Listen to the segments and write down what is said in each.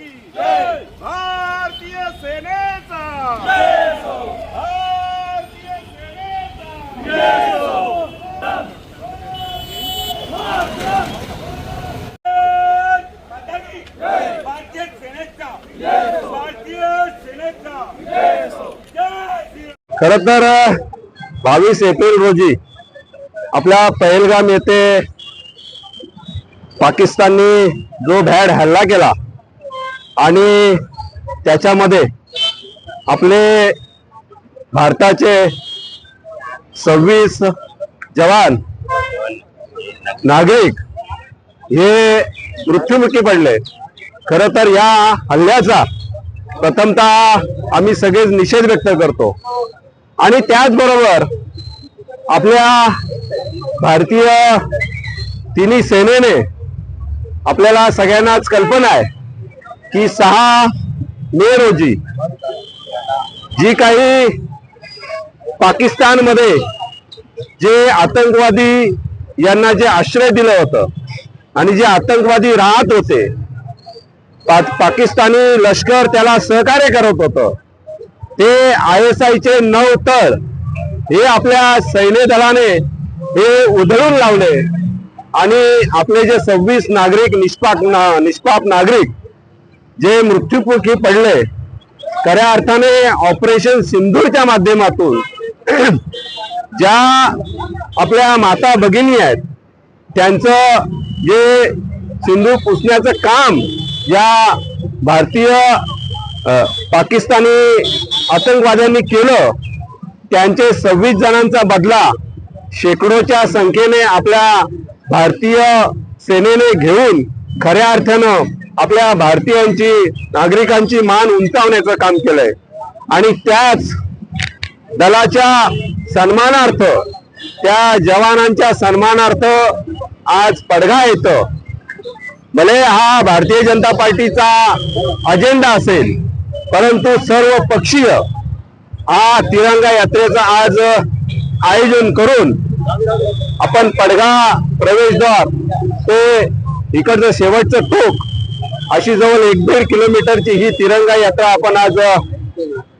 की भारतीय सेनेचा. भारतीय सेनेचा. भारतीय खर तर बावीस एप्रिल रोजी आपल्या पहलगाम येथे पाकिस्ताननी जो भॅड हल्ला केला आणि त्याच्यामध्ये आपले भारताचे सव्वीस जवान नागरिक हे मृत्युमुखी पडले. खरं तर या हल्ल्याचा प्रथमतः आम्ही सगळेच निषेध व्यक्त करतो. आणि त्याचबरोबर आपल्या भारतीय तिन्ही सेनेने आपल्याला सगळ्यांनाच कल्पना आहे. की सहा मे रोजी जी काही पाकिस्तानमध्ये जे आतंकवादी यांना जे आश्रय दिलं होतं आणि जे आतंकवादी राहत होते पा पाकिस्तानी लष्कर त्याला सहकार्य करत होतं ते आय एस आयचे नऊ तळ हे आपल्या सैन्य दलाने हे उधळून लावले आणि आपले जे सव्वीस नागरिक निष्पाप ना, निष्पाप नागरिक जे मृत्युमुखी पडले खऱ्या अर्थाने ऑपरेशन सिंधूरच्या माध्यमातून ज्या आपल्या माता भगिनी आहेत त्यांचं जे सिंधू पुसण्याचं काम या भारतीय पाकिस्तानी आतंकवाद्यांनी केलं त्यांचे सव्वीस जणांचा बदला शेकडोच्या संख्येने आपल्या भारतीय सेनेने घेऊन खऱ्या अर्थानं आपल्या भारतीयांची नागरिकांची मान उंचावण्याचं काम केलंय. आणि त्याच दलाच्या सन्मानार्थ त्या जवानांच्या सन्मानार्थ आज पडघा येतं. भले हा भारतीय जनता पार्टीचा अजेंडा असेल परंतु सर्व पक्षीय हा तिरंगा यात्रेचं आज आयोजन करून आपण पडघा प्रवेशद्वार ते इकडचं शेवटचं टोक अशी जवळ एक दीड किलोमीटरची ही तिरंगा यात्रा आपण आज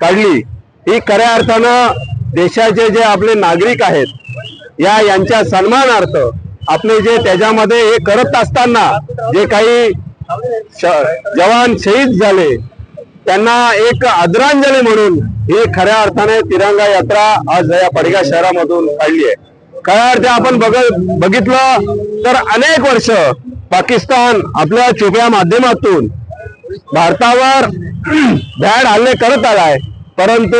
काढली. ही खऱ्या अर्थानं देशाचे जे आपले नागरिक आहेत या यांच्या सन्मानार्थ आपले जे त्याच्यामध्ये हे करत असताना जे काही जवान शहीद झाले त्यांना एक आदरांजली म्हणून ही खऱ्या अर्थाने तिरंगा यात्रा आज या पडगा शहरामधून काढली आहे. खऱ्या अर्थ आपण बघ बघितलं तर अनेक वर्ष पाकिस्तान आपल्या छुप्या माध्यमातून भारतावर भ्याड हल्ले करत आलाय. परंतु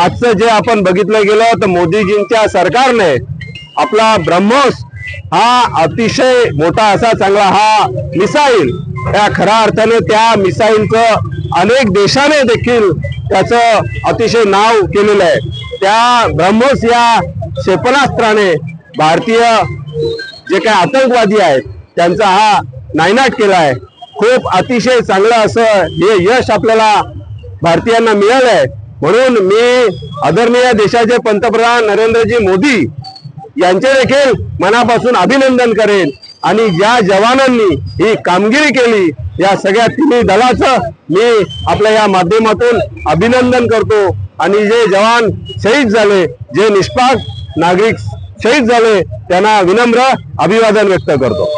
आजचं जे आपण बघितलं गेलं तर मोदीजींच्या सरकारने आपला ब्रह्मोस हा अतिशय मोठा असा चांगला हा मिसाईल. या खऱ्या अर्थाने त्या मिसाईलचं अनेक देशाने देखील त्याचं अतिशय नाव केलेलं आहे. त्या ब्रह्मोस या क्षेपणास्त्राने भारतीय जे काही आतंकवादी आहेत त्यांचा हा नायनाट केलाय. खूप अतिशय चांगलं असं हे यश आपल्याला भारतीयांना मिळालंय. म्हणून मी आदरणीय देशाचे पंतप्रधान नरेंद्रजी मोदी यांचे देखील मनापासून अभिनंदन करेन. आणि ज्या जवानांनी ही कामगिरी केली या सगळ्या तिन्ही दलाचं मी आपल्या या माध्यमातून अभिनंदन करतो. आणि जे जवान शहीद झाले जे निष्पाक नागरिक शहीद झाले त्यांना विनम्र अभिवादन व्यक्त करतो.